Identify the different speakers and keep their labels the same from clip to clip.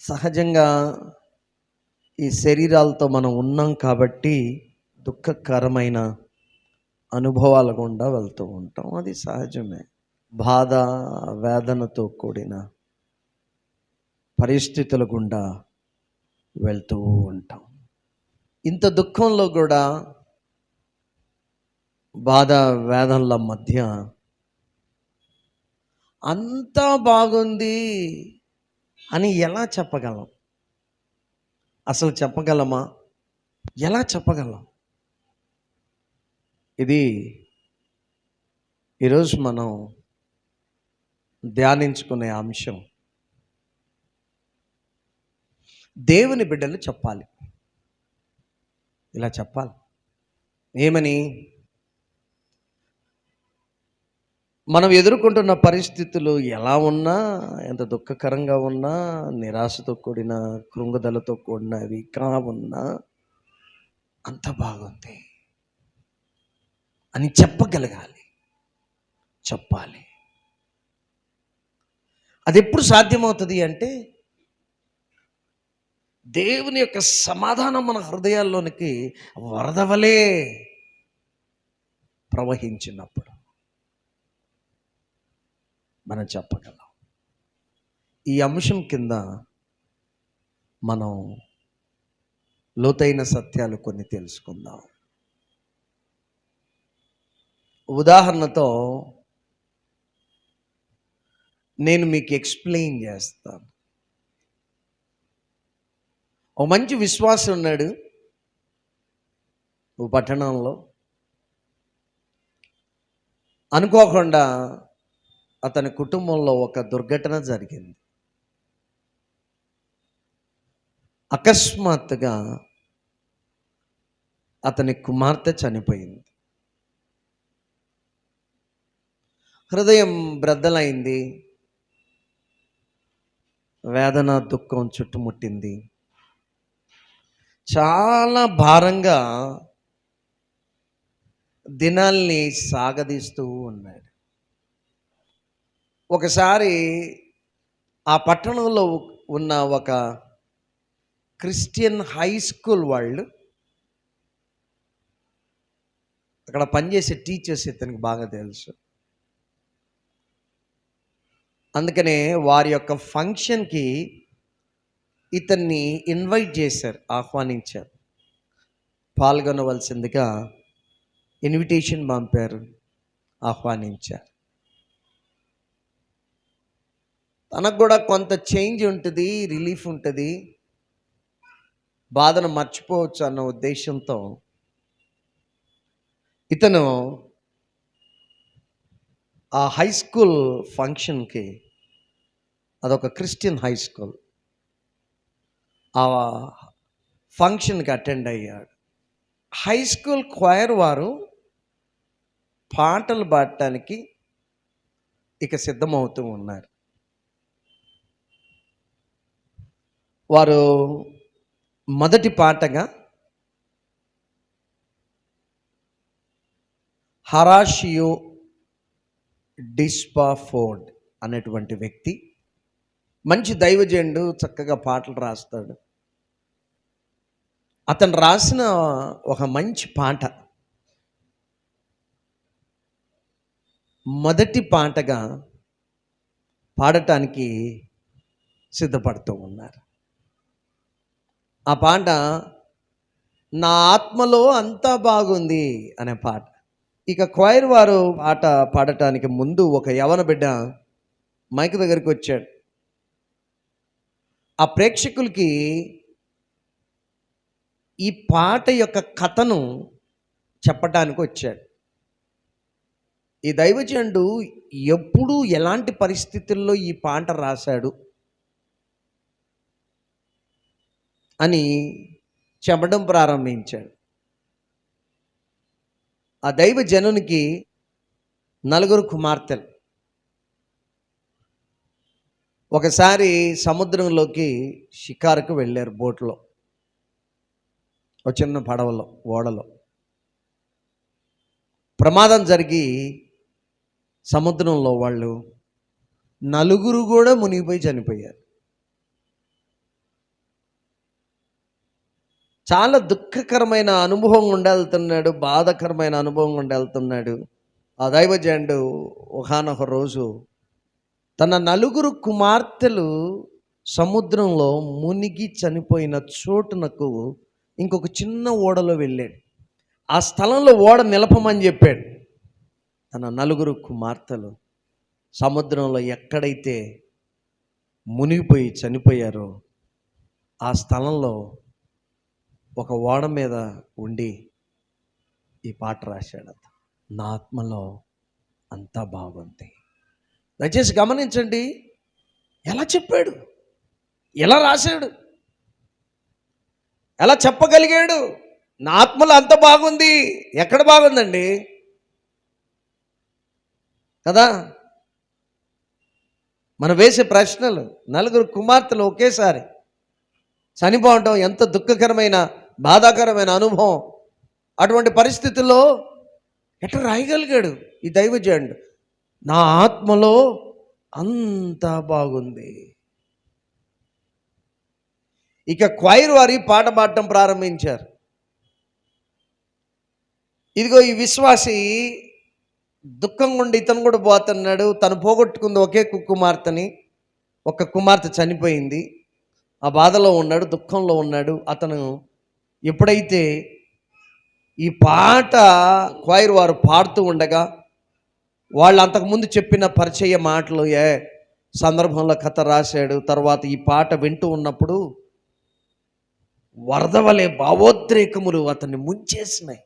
Speaker 1: సహజంగా ఈ శరీరాలతో మనం ఉన్నాం కాబట్టి దుఃఖకరమైన అనుభవాల గుండా వెళ్తూ ఉంటాం. అది సహజమే. బాధ వేదనతో కూడిన పరిస్థితుల గుండా వెళ్తూ ఉంటాం. ఇంత దుఃఖంలో కూడా బాధ వేదనల మధ్య అంతా బాగుంది. అని ఎలా చెప్పగలం? అసలు చెప్పగలమా? ఎలా చెప్పగలం? ఇది ఈరోజు మనం ధ్యానించుకునే అంశం. దేవుని బిడ్డలు చెప్పాలి. ఇలా చెప్పాలి. ఏమని? మనం ఎదుర్కొంటున్న పరిస్థితులు ఎలా ఉన్నా ఎంత దుఃఖకరంగా ఉన్నా నిరాశతో కూడిన కృంగుదలతో కూడినవి కావున్నా ఉన్నా అంత బాగుంది. అని చెప్పగలగాలి. చెప్పాలి. అది ఎప్పుడు సాధ్యమవుతుంది అంటే దేవుని యొక్క సమాధానం మన హృదయాల్లోనికి వరదవలే ప్రవహించినప్పుడు. మనం చెప్పగలం. ఈ అంశం కింద మనం లోతైన సత్యాలు కొన్ని తెలుసుకుందాం. ఉదాహరణతో నేను మీకు ఎక్స్ప్లెయిన్ చేస్తాను. ఓ మంచి విశ్వాసం ఉన్నాడు ఓ పట్టణంలో. అనుకోకుండా అతని కుటుంబంలో ఒక దుర్ఘటన జరిగింది. అకస్మాత్తుగా అతని కుమార్తె చనిపోయింది. హృదయం బ్రద్దలైంది. వేదన దుఃఖం చుట్టుముట్టింది. చాలా భారంగా దినాల్ని సాగదీస్తూ ఉన్నాడు. ఒకసారి ఆ పట్టణంలో ఉన్న ఒక క్రిస్టియన్ హై స్కూల్ వాళ్ళు అక్కడ పనిచేసే టీచర్స్ ఇతనికి బాగా తెలుసు. అందుకనే వారి యొక్క ఫంక్షన్కి ఇతన్ని ఇన్వైట్ చేశారు ఆహ్వానించారు. పాల్గొనవలసిందిగా ఇన్విటేషన్ పంపారు ఆహ్వానించారు. తనకు కూడా కొంత చేంజ్ ఉంటుంది రిలీఫ్ ఉంటుంది. బాధను మర్చిపోవచ్చు అన్న ఉద్దేశంతో ఇతను ఆ హై స్కూల్ ఫంక్షన్కి అదొక క్రిస్టియన్ హై స్కూల్. ఆ ఫంక్షన్కి అటెండ్ అయ్యాడు. హై స్కూల్ క్వైర్ వారు పాటలు పాడటానికి ఇక సిద్ధమవుతూ ఉన్నారు. వారు మొదటి పాటగా హరాషియో డిస్పాఫోర్డ్ అనేటువంటి వ్యక్తి మంచి దైవజండు చక్కగా పాటలు రాస్తాడు. అతను రాసిన ఒక మంచి పాట. మొదటి పాటగా పాడటానికి సిద్ధపడుతూ ఉన్నారు. ఆ పాట నా ఆత్మలో అంతా బాగుంది అనే పాట. ఇక క్వైర్ వారు పాట పాడటానికి ముందు ఒక యవన బిడ్డ మైక్ దగ్గరికి వచ్చాడు. ఆ ప్రేక్షకులకి ఈ పాట యొక్క కథను చెప్పటానికి వచ్చాడు. ఈ దైవజనుడు ఎప్పుడు ఎలాంటి పరిస్థితుల్లో ఈ పాట రాశాడు? అని చెప్పడం ప్రారంభించాడు. ఆ దైవ జనునికి నలుగురు కుమార్తెలు. ఒకసారి సముద్రంలోకి షికారుకు వెళ్ళారు బోట్లో. ఒక చిన్న పడవలో ఓడలో. ప్రమాదం జరిగి సముద్రంలో వాళ్ళు నలుగురు కూడా మునిగిపోయి చనిపోయారు. చాలా దుఃఖకరమైన అనుభవం ఉండేళ్తున్నాడు వెళ్తున్నాడు బాధకరమైన అనుభవం ఉండేళ్తున్నాడు వెళ్తున్నాడు ఆ దైవజండు ఒకనొక రోజు తన నలుగురు కుమార్తెలు సముద్రంలో మునిగి చనిపోయిన చోటునకు ఇంకొక చిన్న ఓడలో వెళ్ళాడు. ఆ స్థలంలో ఓడ నిలపమని చెప్పాడు. తన నలుగురు కుమార్తెలు సముద్రంలో ఎక్కడైతే మునిగిపోయి చనిపోయారో ఆ స్థలంలో ఒక ఓడ మీద ఉండి ఈ పాట రాశాడు అతను. నా ఆత్మలో అంతా బాగుంది. దయచేసి గమనించండి ఎలా చెప్పాడు? ఎలా రాశాడు? ఎలా చెప్పగలిగాడు? నా ఆత్మలో అంత బాగుంది. ఎక్కడ బాగుందండి? కదా? మనం వేసే ప్రశ్నలు నలుగురు కుమార్తెలు ఒకేసారి చనిపోవటం ఎంత దుఃఖకరమైన బాధాకరమైన అనుభవం. అటువంటి పరిస్థితుల్లో ఎట్లా రాయగలిగాడు ఈ దైవజనుడు? నా ఆత్మలో అంతా బాగుంది. ఇక క్వైర్ వారి పాట పాడటం ప్రారంభించారు. ఇదిగో ఈ విశ్వాసి దుఃఖం గుండి ఇతను కూడా పోతున్నాడు. తను పోగొట్టుకుంది ఒకే కు- కుమార్తెని. ఒక కుమార్తె చనిపోయింది. ఆ బాధలో ఉన్నాడు దుఃఖంలో ఉన్నాడు. అతను ఎప్పుడైతే ఈ పాట క్వైర్ వారు పాడుతూ ఉండగా వాళ్ళు అంతకుముందు చెప్పిన పరిచయ మాటలు ఏ సందర్భంలో కథ రాశాడు తర్వాత ఈ పాట వింటూ ఉన్నప్పుడు వరదవలే భావోద్రేకములు అతన్ని ముంచేసినాయి.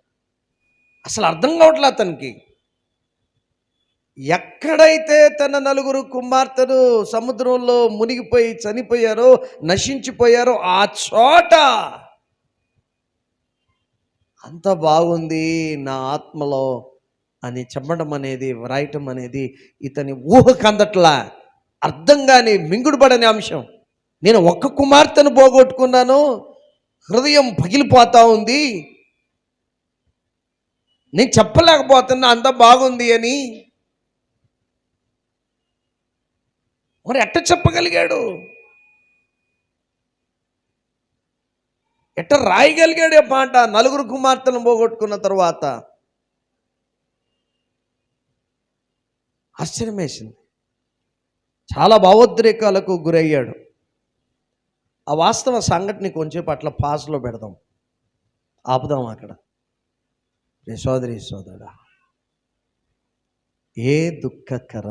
Speaker 1: అసలు అర్థం కావట్లే అతనికి. ఎక్కడైతే తన నలుగురు కుమార్తెలు సముద్రంలో మునిగిపోయి చనిపోయారో నశించిపోయారో ఆ చోట అంత బాగుంది నా ఆత్మలో అని చెప్పడం అనేది వ్రాయటం అనేది ఇతని ఊహకు అందట్లా అర్థం కాని మింగుడుపడని అంశం. నేను ఒక్క కుమార్తెను పోగొట్టుకున్నాను హృదయం పగిలిపోతా ఉంది. నేను చెప్పలేకపోతున్నా అంత బాగుంది అని. మరి ఎట్ట చెప్పగలిగాడు? ఎట్ట రాయగలిగాడు ఆ పాట? నలుగురు కుమార్తెలను పోగొట్టుకున్న తర్వాత. ఆశ్చర్యం వేసింది చాలా భావోద్రేకాలకు గురయ్యాడు. ఆ వాస్తవ సంఘటన కొంచెంసేపు అట్లా పాస్లో పెడదాం. ఆపుదాం అక్కడ. రే సోదరి సోదరుడా. ఏ దుఃఖకర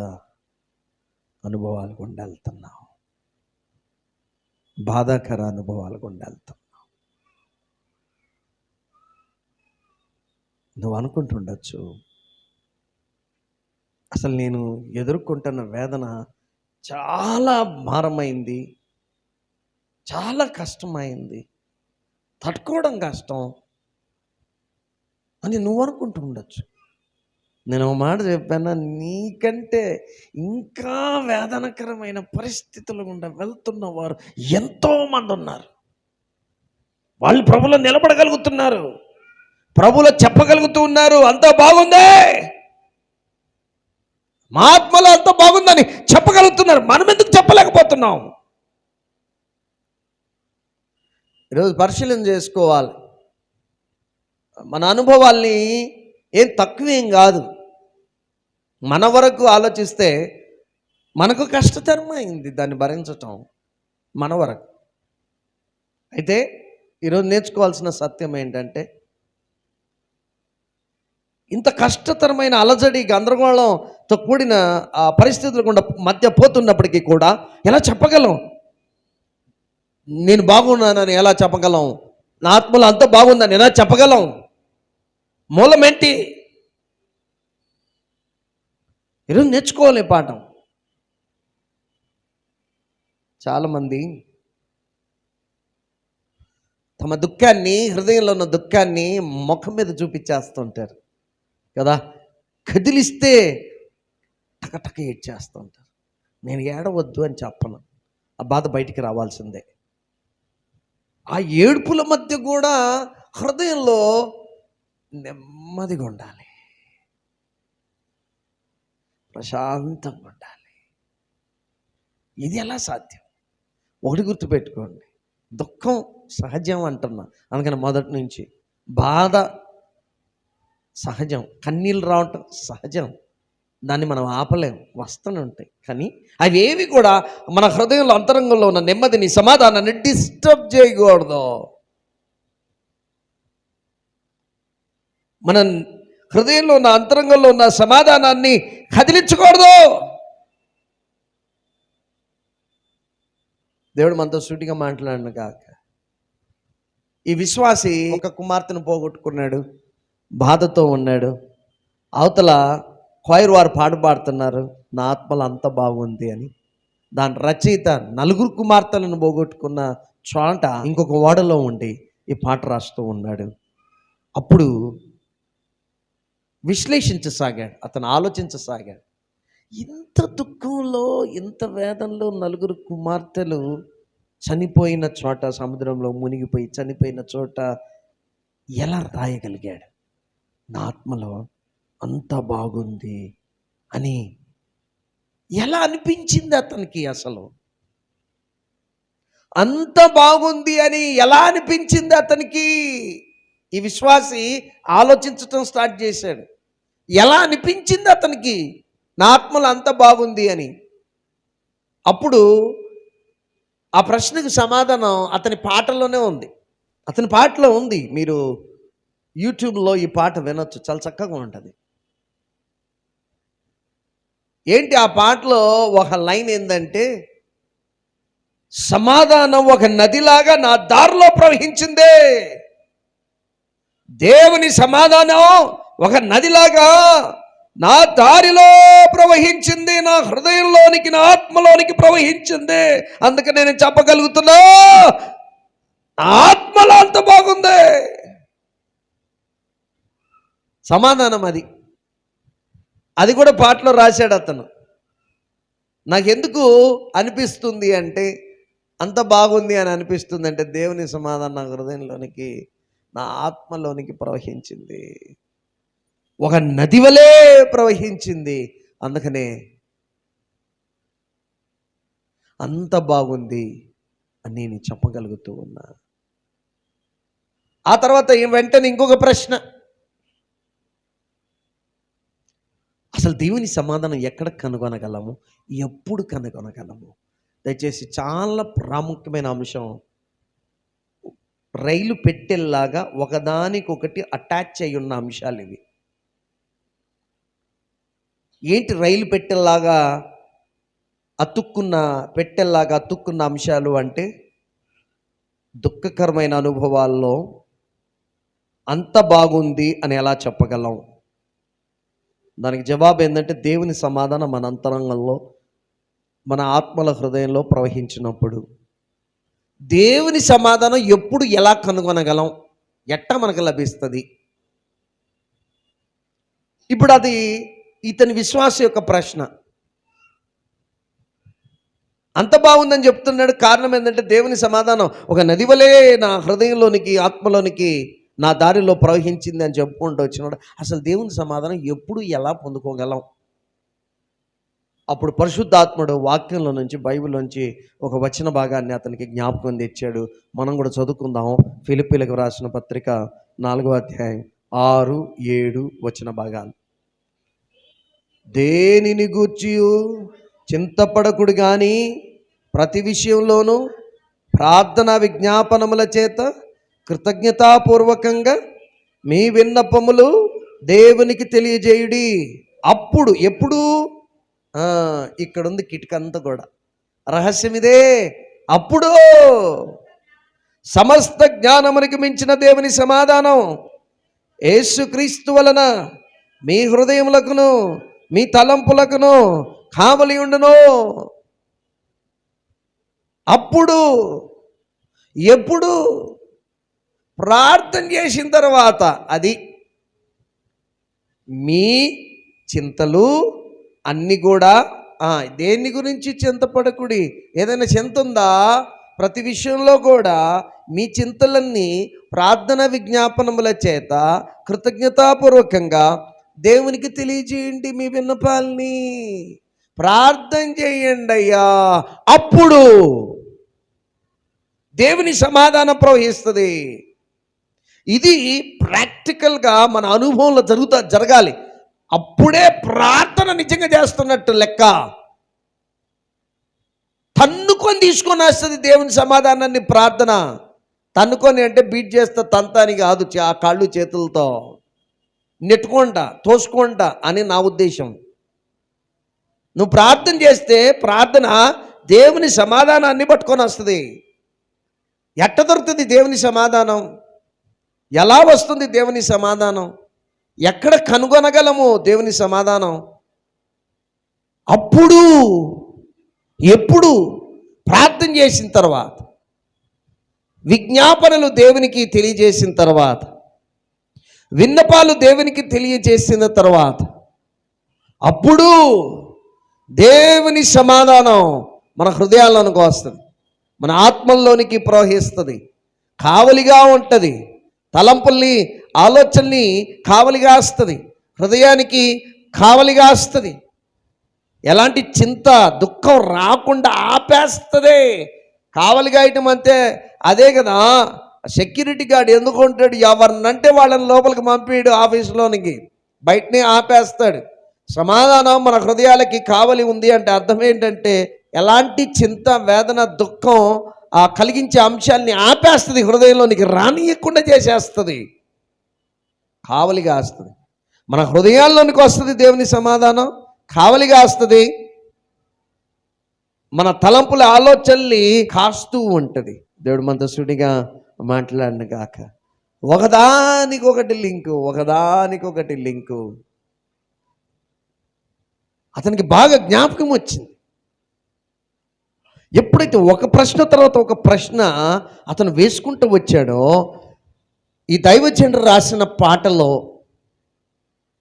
Speaker 1: అనుభవాలు గుండా వెళ్తున్నావు? బాధాకర అనుభవాలు గుండా వెళ్తున్నావు? నువ్వు అనుకుంటుండొచ్చు. అసలు నేను ఎదుర్కొంటున్న వేదన చాలా భారమైంది చాలా కష్టమైంది. తట్టుకోవడం కష్టం అని నువ్వు అనుకుంటూ ఉండొచ్చు నేను ఒక మాట చెప్పాను? నీకంటే ఇంకా వేదనకరమైన పరిస్థితులు గుండా వెళ్తున్న వారు ఎంతో మంది ఉన్నారు వాళ్ళు ప్రభులో నిలబడగలుగుతున్నారు. ప్రభులో చెప్పగలుగుతూ ఉన్నారు అంతా బాగుందే. మా ఆత్మలో అంతా బాగుందని చెప్పగలుగుతున్నారు. మనం ఎందుకు చెప్పలేకపోతున్నాం? ఈరోజు పరిశీలన చేసుకోవాలి. మన అనుభవాల్ని ఏం తక్కువేం కాదు. మన వరకు ఆలోచిస్తే మనకు కష్టతరమైంది దాన్ని భరించటం మన వరకు. అయితే ఈరోజు నేర్చుకోవాల్సిన సత్యం ఏంటంటే ఇంత కష్టతరమైన అలజడి గందరగోళంతో కూడిన ఆ పరిస్థితుల గుండా మధ్య పోతున్నప్పటికీ కూడా ఎలా చెప్పగలం? నేను బాగున్నానని ఎలా చెప్పగలం? నా ఆత్మలో అంత బాగుందని ఎలా చెప్పగలం? మూలం ఏంటి? ఈరోజు నేర్చుకోవాలి పాఠం. చాలామంది తమ దుఃఖాన్ని హృదయంలో ఉన్న దుఃఖాన్ని ముఖం మీద చూపించేస్తుంటారు. కదా? కదిలిస్తే టకటక ఏడ్చేస్తుంటారు నేను ఏడవద్దు అని చెప్పను. ఆ బాధ బయటికి రావాల్సిందే. ఆ ఏడుపుల మధ్య కూడా హృదయంలో నెమ్మదిగా ఉండాలి. ప్రశాంతంగా ఉండాలి. ఇది ఎలా సాధ్యం? ఒకటి గుర్తుపెట్టుకోండి. దుఃఖం సహజం అంటున్నా. అందుకని మొదటి నుంచి బాధ సహజం. కన్నీళ్ళు రావటం సహజం. దాన్ని మనం ఆపలేం. వస్తూనే ఉంటాయి. కానీ అవి ఏవి కూడా మన హృదయంలో అంతరంగంలో ఉన్న నెమ్మదిని సమాధానాన్ని డిస్టర్బ్ చేయకూడదు. మన హృదయంలో ఉన్న అంతరంగంలో ఉన్న సమాధానాన్ని కదిలించకూడదు. దేవుడు మనతో సూటిగా మాట్లాడిన కాక. ఈ విశ్వాసి ఒక కుమార్తెను పోగొట్టుకున్నాడు. బాధతో ఉన్నాడు. అవతల క్వైర్ వారు పాట పాడుతున్నారు నా ఆత్మలు అంత బాగుంది అని. దాని రచయిత నలుగురు కుమార్తెలను పోగొట్టుకున్న చోట ఇంకొక ఓడలో ఉండి ఈ పాట రాస్తూ ఉన్నాడు. అప్పుడు విశ్లేషించసాగాడు అతను ఆలోచించసాగాడు. ఇంత దుఃఖంలో ఇంత వేదనలో నలుగురు కుమార్తెలు చనిపోయిన చోట సముద్రంలో మునిగిపోయి చనిపోయిన చోట ఎలా రాయగలిగాడు? నా ఆత్మలో అంత బాగుంది అని ఎలా అనిపించింది అతనికి అసలు? అంత బాగుంది అని ఎలా అనిపించింది అతనికి? ఈ విశ్వాసి ఆలోచించటం స్టార్ట్ చేశాడు. ఎలా అనిపించింది అతనికి? నా ఆత్మలో అంత బాగుంది అని. అప్పుడు ఆ ప్రశ్నకు సమాధానం అతని పాటలోనే ఉంది. అతని పాటలో ఉంది. మీరు యూట్యూబ్లో ఈ పాట వినొచ్చు. చాలా చక్కగా ఉంటుంది. ఏంటి ఆ పాటలో ఒక లైన్ ఏంటంటే సమాధానం ఒక నదిలాగా నా దారిలో ప్రవహించిందే. దేవుని సమాధానం ఒక నదిలాగా నా దారిలో ప్రవహించింది. నా హృదయంలోనికి నా ఆత్మలోనికి ప్రవహించింది. అందుకే నేను చెప్పగలుగుతున్నా ఆత్మలో అంత బాగుంది. సమాధానం అది. అది కూడా పాటలో రాశాడు అతను. నాకెందుకు అనిపిస్తుంది అంటే అంత బాగుంది అని అనిపిస్తుంది అంటే దేవుని సమాధానం నా హృదయంలోనికి నా ఆత్మలోనికి ప్రవహించింది. ఒక నది వలె ప్రవహించింది. అందుకనే అంత బాగుంది అని నేను చెప్పగలుగుతూ ఉన్నా. ఆ తర్వాత వెంటనే ఇంకొక ప్రశ్న. అసలు దేవుని సమాధానం ఎక్కడ కనుగొనగలము? ఎప్పుడు కనుగొనగలము? దయచేసి చాలా ప్రాముఖ్యమైన అంశం. రైలు పెట్టెల్లాగా ఒకదానికొకటి అటాచ్ అయి ఉన్న అంశాలు ఇవి. ఏంటి రైలు పెట్టెల్లాగా అతుక్కున్న పెట్టెల్లాగా అతుక్కున్న అంశాలు అంటే దుఃఖకరమైన అనుభవాల్లో అంత బాగుంది అని ఎలా చెప్పగలం? దానికి జవాబు ఏంటంటే దేవుని సమాధానం మన అంతరంగంలో మన ఆత్మల హృదయంలో ప్రవహించినప్పుడు. దేవుని సమాధానం ఎప్పుడు ఎలా కనుగొనగలం? ఎట్ట మనకు లభిస్తుంది? ఇప్పుడు అది ఇతని విశ్వాస యొక్క ప్రశ్న. అంత బాగుందని చెప్తున్నాడు కారణం ఏంటంటే దేవుని సమాధానం. ఒక నది వలె నా హృదయంలోనికి ఆత్మలోనికి నా దారిలో ప్రవహించింది అని చెప్పుకుంటూ వచ్చినాడు అసలు దేవుని సమాధానం ఎప్పుడు ఎలా పొందుకోగలం? అప్పుడు పరిశుద్ధాత్ముడు వాక్యంలో నుంచి బైబిల్ నుంచి ఒక వచన భాగాన్ని అతనికి జ్ఞాపకం తెచ్చాడు. మనం కూడా చదువుకుందాం ఫిలిపీలకు రాసిన పత్రిక నాలుగో అధ్యాయం ఆరు ఏడు వచన భాగాలు. దేనిని గూర్చి చింతపడకుడు కానీ ప్రతి విషయంలోనూ ప్రార్థన విజ్ఞాపనముల చేత కృతజ్ఞతాపూర్వకంగా మీ విన్నపములు దేవునికి తెలియజేయుడి. అప్పుడు ఎప్పుడు ఇక్కడ ఉంది కిటికంతా కూడా. రహస్యం ఇదే. అప్పుడు సమస్త జ్ఞానమునికి మించిన దేవుని సమాధానం యేసుక్రీస్తు వలన మీ హృదయములకును మీ తలంపులకును కావలి ఉండును. అప్పుడు ఎప్పుడు ప్రార్థన చేసిన తర్వాత అది మీ చింతలు అన్నీ కూడా దేన్ని దేని గురించి చింతపడకుడి? ఏదైనా చింత ఉందా? ప్రతి విషయంలో కూడా మీ చింతలన్నీ ప్రార్థన విజ్ఞాపనముల చేత కృతజ్ఞతాపూర్వకంగా దేవునికి తెలియజేయండి మీ విన్నపాలని. ప్రార్థన చేయండి అయ్యా. అప్పుడు దేవుని సమాధానం ప్రవహిస్తుంది. ఇది ప్రాక్టికల్గా మన అనుభవంలో జరుగుతా జరగాలి. అప్పుడే ప్రార్థన నిజంగా చేస్తున్నట్టు లెక్క. తన్నుకొని తీసుకొని వస్తుంది దేవుని సమాధానాన్ని ప్రార్థన. తన్నుకొని అంటే బీట్ చేస్తా తంతాని కాదు చే- ఆ కాళ్ళు చేతులతో. నెట్టుకుంటా తోసుకుంటా అని నా ఉద్దేశం. నువ్వు ప్రార్థన చేస్తే ప్రార్థన దేవుని సమాధానాన్ని పట్టుకొని వస్తుంది. ఎట్ట దొరుకుతుంది దేవుని సమాధానం? ఎలా వస్తుంది దేవుని సమాధానం? ఎక్కడ కనుగొనగలము దేవుని సమాధానం? అప్పుడు ఎప్పుడు ప్రార్థన చేసిన తర్వాత విజ్ఞాపనలు దేవునికి తెలియజేసిన తర్వాత విన్నపాలు దేవునికి తెలియజేసిన తర్వాత అప్పుడు దేవుని సమాధానం మన హృదయాలనుకు వస్తుంది. మన ఆత్మల్లోనికి ప్రవహిస్తుంది. కావలిగా ఉంటుంది. తలంపుల్ని ఆలోచనల్ని కావలిగా వస్తుంది హృదయానికి కావలిగా వస్తుంది ఎలాంటి చింత దుఃఖం రాకుండా ఆపేస్తుంది. కావలిగా ఇయటం అంతే అదే కదా సెక్యూరిటీ గార్డ్ ఎందుకు ఉంటాడు? ఎవరినంటే వాళ్ళని లోపలికి పంపిడు ఆఫీసులోనికి. బయటనే ఆపేస్తాడు. సమాధానం మన హృదయాలకి కావలి ఉంది అంటే అర్థం ఏంటంటే ఎలాంటి చింత వేదన దుఃఖం ఆ కలిగించే అంశాల్ని ఆపేస్తుంది హృదయంలోనికి రానియకుండా చేసేస్తుంది. కావలిగా వస్తుంది. మన హృదయాల్లోనికి వస్తుంది దేవుని సమాధానం కావలిగా వస్తుంది. మన తలంపుల ఆలోచనల్ని కాస్తూ ఉంటుంది. దేవుడు మనతో సుడిగా మాట్లాడిన కాక ఒకదానికొకటి లింకు ఒకదానికొకటి లింకు. అతనికి బాగా జ్ఞాపకం వచ్చింది. ఎప్పుడైతే ఒక ప్రశ్న తర్వాత ఒక ప్రశ్న అతను వేసుకుంటూ వచ్చాడో ఈ దైవచంద్ర రాసిన పాటలో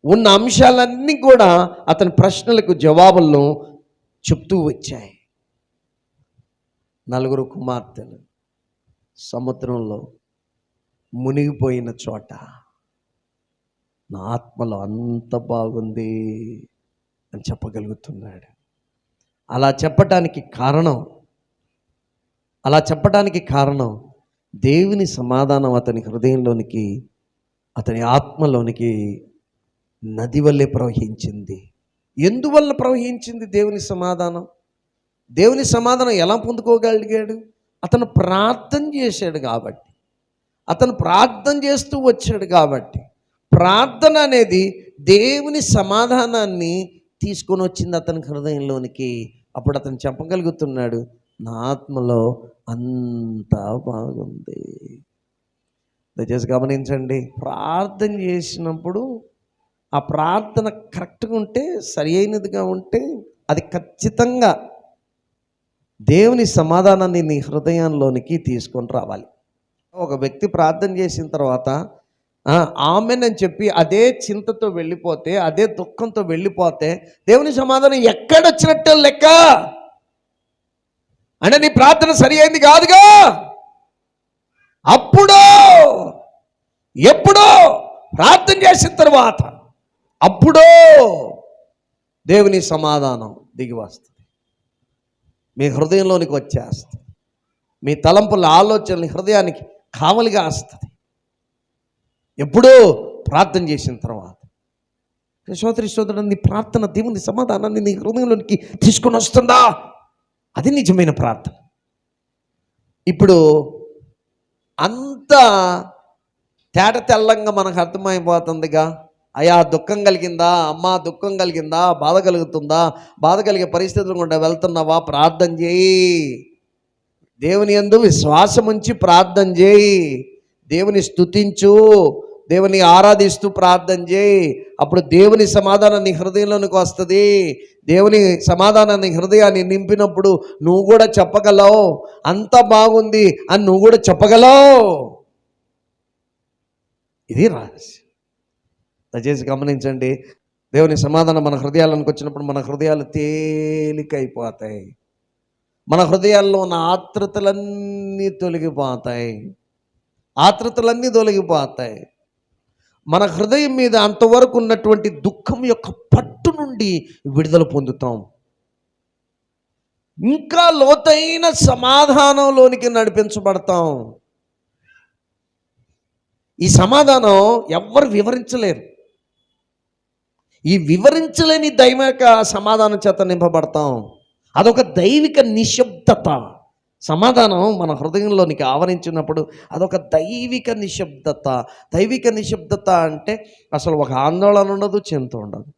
Speaker 1: ఉన్న అంశాలన్నీ కూడా అతని ప్రశ్నలకు జవాబులను చెప్తూ వచ్చాయి. నలుగురు కుమార్తెలు సముద్రంలో మునిగిపోయిన చోట నా ఆత్మలో అంత బాగుంది అని చెప్పగలుగుతున్నాడు. అలా చెప్పటానికి కారణం అలా చెప్పడానికి కారణం దేవుని సమాధానం అతని హృదయంలోనికి అతని ఆత్మలోనికి నది వల్లే ప్రవహించింది. ఎందువల్ల ప్రవహించింది దేవుని సమాధానం? దేవుని సమాధానం ఎలా పొందుకోగలిగాడు? అతను ప్రార్థన చేశాడు కాబట్టి. అతను ప్రార్థన చేస్తూ వచ్చాడు కాబట్టి. ప్రార్థన అనేది దేవుని సమాధానాన్ని తీసుకొని వచ్చింది అతని హృదయంలోనికి. అప్పుడు అతను చెప్పగలుగుతున్నాడు నా ఆత్మలో అంతా బాగుంది. దయచేసి గమనించండి. ప్రార్థన చేసినప్పుడు ఆ ప్రార్థన కరెక్ట్గా ఉంటే సరి అయినదిగా ఉంటే అది ఖచ్చితంగా దేవుని సమాధానాన్ని నీ హృదయంలోనికి తీసుకొని రావాలి. ఒక వ్యక్తి ప్రార్థన చేసిన తర్వాత ఆమెనని అని చెప్పి అదే చింతతో వెళ్ళిపోతే అదే దుఃఖంతో వెళ్ళిపోతే దేవుని సమాధానం ఎక్కడొచ్చినట్టు లెక్క? అంటే నీ ప్రార్థన సరి అయింది కాదుగా? అప్పుడో ఎప్పుడో ప్రార్థన చేసిన తర్వాత అప్పుడో దేవుని సమాధానం దిగి వస్తుంది. మీ హృదయంలోనికి వచ్చేస్తుంది. మీ తలంపుల ఆలోచనలు హృదయానికి కావలిగా వస్తుంది. ఎప్పుడో ప్రార్థన చేసిన తర్వాత. సోదరి సోదరుడు నీ ప్రార్థన దేవుని సమాధానాన్ని నీ హృదయంలోనికి తీసుకొని వస్తుందా? అది నిజమైన ప్రార్థన. ఇప్పుడు అంత తేట తెల్లంగా మనకు అర్థమైపోతుందిగా అయా దుఃఖం కలిగిందా అమ్మా దుఃఖం కలిగిందా బాధ కలుగుతుందా బాధ కలిగే పరిస్థితులు గుండా వెళ్తున్నావా ప్రార్థన చేయి. దేవుని ఎందు విశ్వాసం ఉంచి ప్రార్థన చేయి. దేవుని స్తుతించు. దేవుని ఆరాధిస్తూ ప్రార్థన చేయి. అప్పుడు దేవుని సమాధానం నీ హృదయంలోనికి వస్తుంది. దేవుని సమాధానాన్ని హృదయాన్ని నింపినప్పుడు నువ్వు కూడా చెప్పగలవు. అంత బాగుంది అని నువ్వు కూడా చెప్పగలవు. ఇది రహస్యం. దయచేసి గమనించండి. దేవుని సమాధానం మన హృదయాలకు వచ్చినప్పుడు మన హృదయాలు తేలికైపోతాయి. మన హృదయాల్లో ఉన్న ఆతృతలన్నీ తొలగిపోతాయి. ఆతృతలన్నీ తొలగిపోతాయి. మన హృదయం మీద అంతవరకు ఉన్నటువంటి దుఃఖం యొక్క పట్టు నుండి విడుదల పొందుతాం. ఇంకా లోతైన సమాధానంలోనికి నడిపించబడతాం. ఈ సమాధానం ఎవ్వరు వివరించలేరు. ఈ వివరించలేని దైవిక సమాధానం చేత నింపబడతాం. అదొక దైవిక నిశ్శబ్దత. సమాధానం మన హృదయంలోనికి ఆవరించినప్పుడు అదొక దైవిక నిశ్శబ్దత. దైవిక నిశ్శబ్దత అంటే అసలు ఒక ఆందోళన ఉండదు చింత ఉండదు.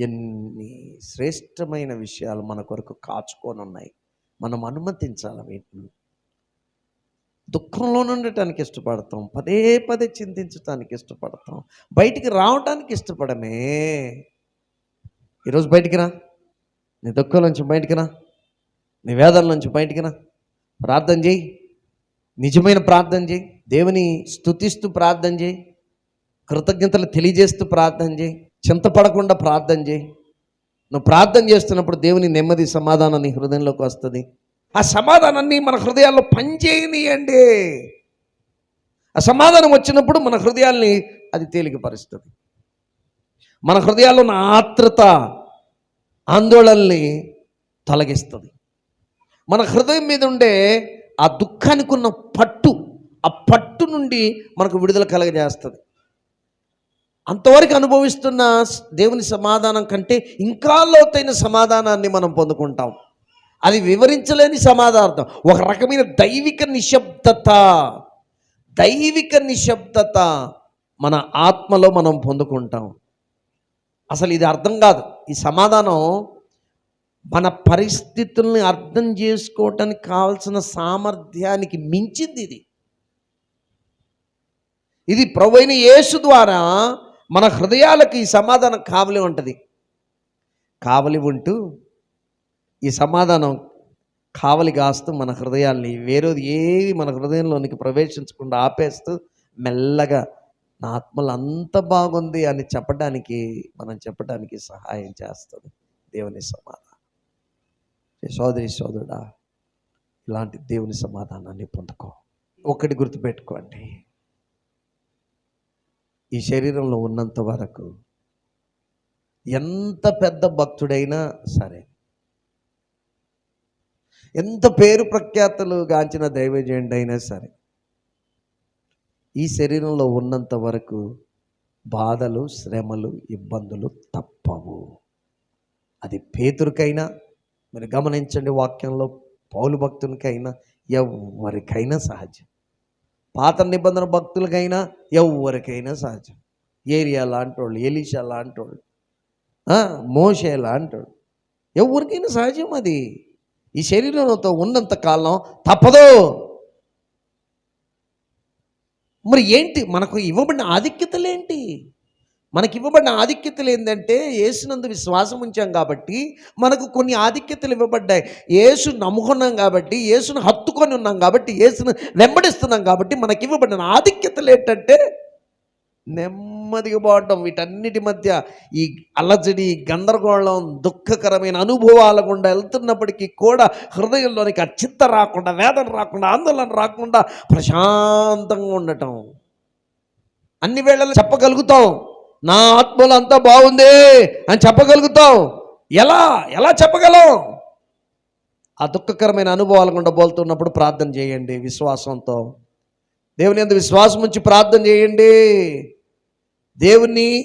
Speaker 1: ఎన్ని శ్రేష్టమైన విషయాలు మన కొరకు కాచుకొని ఉన్నాయి. మనం అనుమతించాలి వీటిని. దుఃఖంలో ఉండటానికి ఇష్టపడతాం పదే పదే చింతించటానికి ఇష్టపడతాం బయటికి రావటానికి ఇష్టపడమే. ఈరోజు బయటికి రా. నీ దుఃఖం నుంచి బయటికి రా. నీ వేదన నుంచి బయటికి రా ప్రార్థన చేయి. నిజమైన ప్రార్థన చేయి. దేవుని స్తుతిస్తూ ప్రార్థన చేయి. కృతజ్ఞతలు తెలియజేస్తూ ప్రార్థన చేయి. చింతపడకుండా ప్రార్థన చేయి. నువ్వు ప్రార్థన చేస్తున్నప్పుడు దేవుని నెమ్మది సమాధానం నీ హృదయంలోకి వస్తుంది. ఆ సమాధానాన్ని మన హృదయాల్లో పనిచేయనియండి. ఆ సమాధానం వచ్చినప్పుడు మన హృదయాల్ని అది తేలికపరుస్తుంది. మన హృదయాల్లో ఉన్న ఆత్రత ఆందోళనల్ని తొలగిస్తుంది. మన హృదయం మీద ఉండే ఆ దుఃఖానికి ఉన్న పట్టు ఆ పట్టు నుండి మనకు విడుదల కలగజేస్తుంది. అంతవరకు అనుభవిస్తున్న దేవుని సమాధానం కంటే ఇంకా లోతైన సమాధానాన్ని మనం పొందుకుంటాం. అది వివరించలేని సమాధానం. ఒక రకమైన దైవిక నిశ్శబ్దత దైవిక నిశ్శబ్దత మన ఆత్మలో మనం పొందుకుంటాం. అసలు ఇది అర్థం కాదు. ఈ సమాధానం మన పరిస్థితుల్ని అర్థం చేసుకోవటానికి కావలసిన సామర్థ్యానికి మించింది ఇది. ఇది ప్రవైన యేసు ద్వారా మన హృదయాలకు ఈ సమాధానం కావలి ఉంటుంది. కావలి ఉంటూ ఈ సమాధానం కావలి కాస్తూ మన హృదయాల్ని వేరేది ఏది మన హృదయంలోనికి ప్రవేశించకుండా ఆపేస్తూ మెల్లగా నా ఆత్మలు అంత బాగుంది అని చెప్పడానికి మనం చెప్పడానికి సహాయం చేస్తుంది దేవుని సమాధానం. సోదరి సోదరుడా ఇలాంటి దేవుని సమాధానాన్ని పొందుకో. ఒకటి గుర్తుపెట్టుకోండి. ఈ శరీరంలో ఉన్నంత వరకు ఎంత పెద్ద భక్తుడైనా సరే ఎంత పేరు ప్రఖ్యాతలు గాంచిన దైవజయుడి అయినా సరే ఈ శరీరంలో ఉన్నంత వరకు బాధలు శ్రమలు ఇబ్బందులు తప్పవు. అది పేతురికైనా మీరు గమనించండి వాక్యంలో పౌలు భక్తునికైనా ఎవరికైనా సహజం. పాత నిబంధన భక్తులకైనా ఎవరికైనా సహజం. ఏరియా లాంటి వాళ్ళు ఎలీషా లాంటి వాళ్ళు మోషే లాంటి వాళ్ళు ఎవరికైనా సహజం అది. ఈ శరీరంతో ఉన్నంత కాలం తప్పదు. మరి ఏంటి? మనకు ఇవ్వబడిన ఆధిక్యతలేంటి? మనకి ఇవ్వబడిన ఆధిక్యతలు ఏంటంటే ఏసునందు విశ్వాసం ఉంచాం కాబట్టి మనకు కొన్ని ఆధిక్యతలు ఇవ్వబడ్డాయి. ఏసు నమ్ముకున్నాం కాబట్టి యేసును హత్తుకొని ఉన్నాం కాబట్టి యేసును వెంబడిస్తున్నాం కాబట్టి మనకి ఇవ్వబడిన ఆధిక్యతలు ఏంటంటే నెమ్మదిగా పోవటం. వీటన్నిటి మధ్య ఈ అలజడి గందరగోళం దుఃఖకరమైన అనుభవాల గుండా వెళ్తున్నప్పటికీ కూడా హృదయంలోనికి ఆ చింత రాకుండా వేదన రాకుండా ఆందోళన రాకుండా ప్రశాంతంగా ఉండటం. అన్ని వేళలు చెప్పగలుగుతాం. నా ఆత్మలో అంతా బాగుంది అని చెప్పగలుగుతాం ఎలా? ఎలా చెప్పగలం ఆ దుఃఖకరమైన అనుభవాల గుండా బోలుతున్నప్పుడు ప్రార్థన చేయండి విశ్వాసంతో. దేవుని అందు విశ్వాసం ఉంచి ప్రార్థన చేయండి. దేవుణ్ణి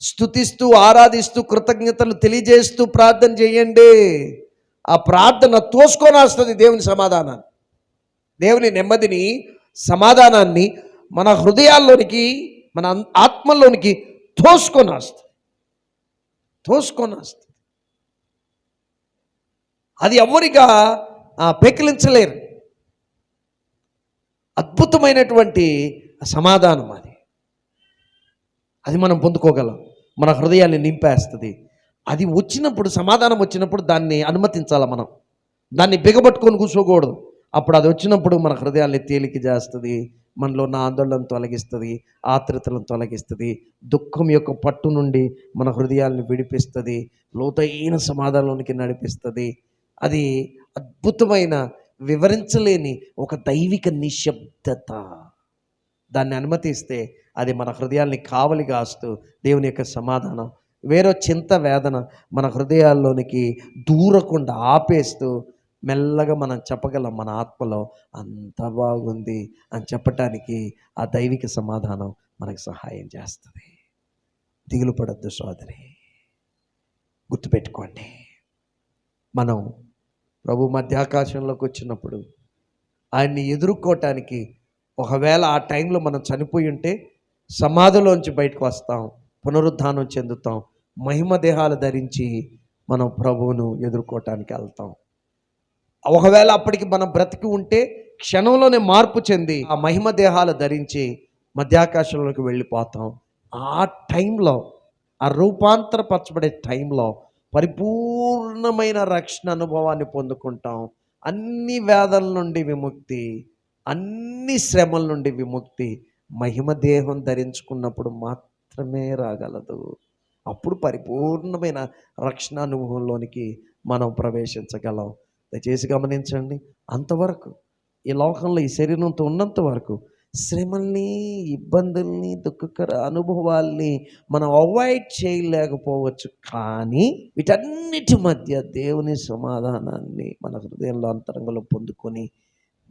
Speaker 1: స్తుతిస్తూ ఆరాధిస్తూ కృతజ్ఞతలు తెలియజేస్తూ ప్రార్థన చేయండి. ఆ ప్రార్థన తోసుకొని వస్తుంది దేవుని సమాధానాన్ని. దేవుని నెమ్మదిని సమాధానాన్ని మన హృదయాల్లోనికి మన ఆత్మల్లోనికి తోసుకొని వస్తుంది తోసుకొని వస్తుంది అది ఎవరిగా? పెకిలించలేరు. అద్భుతమైనటువంటి సమాధానం అది. అది మనం పొందుకోగలం. మన హృదయాన్ని నింపేస్తుంది. అది వచ్చినప్పుడు సమాధానం వచ్చినప్పుడు దాన్ని అనుమతించాలి మనం. దాన్ని బిగబట్టుకొని కూర్చోకూడదు. అప్పుడు అది వచ్చినప్పుడు మన హృదయాన్ని తేలిక చేస్తుంది. మనలో ఉన్న ఆందోళన తొలగిస్తుంది ఆతృతలను తొలగిస్తుంది దుఃఖం యొక్క పట్టు నుండి మన హృదయాల్ని విడిపిస్తుంది లోతైన సమాధానంలోనికి నడిపిస్తుంది. అది అద్భుతమైన వివరించలేని ఒక దైవిక నిశ్శబ్దత. దాన్ని అనుమతిస్తే అది మన హృదయాల్ని కావలి కాస్తూ దేవుని యొక్క సమాధానం వేరే చింత వేదన మన హృదయాల్లోనికి దూరకుండా ఆపేస్తూ మెల్లగా మనం చెప్పగలం మన ఆత్మలో అంత బాగుంది అని చెప్పటానికి ఆ దైవిక సమాధానం మనకు సహాయం చేస్తుంది. దిగులు పడద్దు సోదరి. గుర్తుపెట్టుకోండి. మనం ప్రభు మధ్యాకాశంలోకి వచ్చినప్పుడు ఆయన్ని ఎదుర్కోవటానికి ఒకవేళ ఆ టైంలో మనం చనిపోయి ఉంటే సమాధిలోంచి బయటకు వస్తాం పునరుద్ధానం చెందుతాం మహిమ దేహాలు ధరించి మనం ప్రభువును ఎదుర్కోవటానికి వెళ్తాం. ఒకవేళ అప్పటికి మనం బ్రతికి ఉంటే క్షణంలోనే మార్పు చెంది ఆ మహిమ దేహాలు ధరించి మధ్యాకాశంలోకి వెళ్ళిపోతాం. ఆ టైంలో ఆ రూపాంతరపరచబడే టైంలో పరిపూర్ణమైన రక్షణ అనుభవాన్ని పొందుకుంటాం. అన్ని వేదల నుండి విముక్తి అన్ని శ్రమల నుండి విముక్తి మహిమ దేహం ధరించుకున్నప్పుడు మాత్రమే రాగలదు. అప్పుడు పరిపూర్ణమైన రక్షణ అనుభవంలోనికి మనం ప్రవేశించగలం. దయచేసి గమనించండి. అంతవరకు ఈ లోకంలో ఈ శరీరంతో ఉన్నంత వరకు శ్రమల్ని ఇబ్బందుల్ని దుఃఖకర అనుభవాల్ని మనం అవాయిడ్ చేయలేకపోవచ్చు. కానీ వీటన్నిటి మధ్య దేవుని సమాధానాన్ని మన హృదయంలో అంతరంగంలో పొందుకొని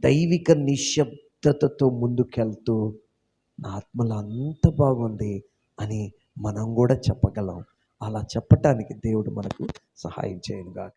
Speaker 1: దైవిక నిశ్శబ్దతతో ముందుకెళ్తూ నా ఆత్మలో అంత బాగుంది అని మనం కూడా చెప్పగలం. అలా చెప్పటానికి దేవుడు మనకు సహాయం చేయనుగాక.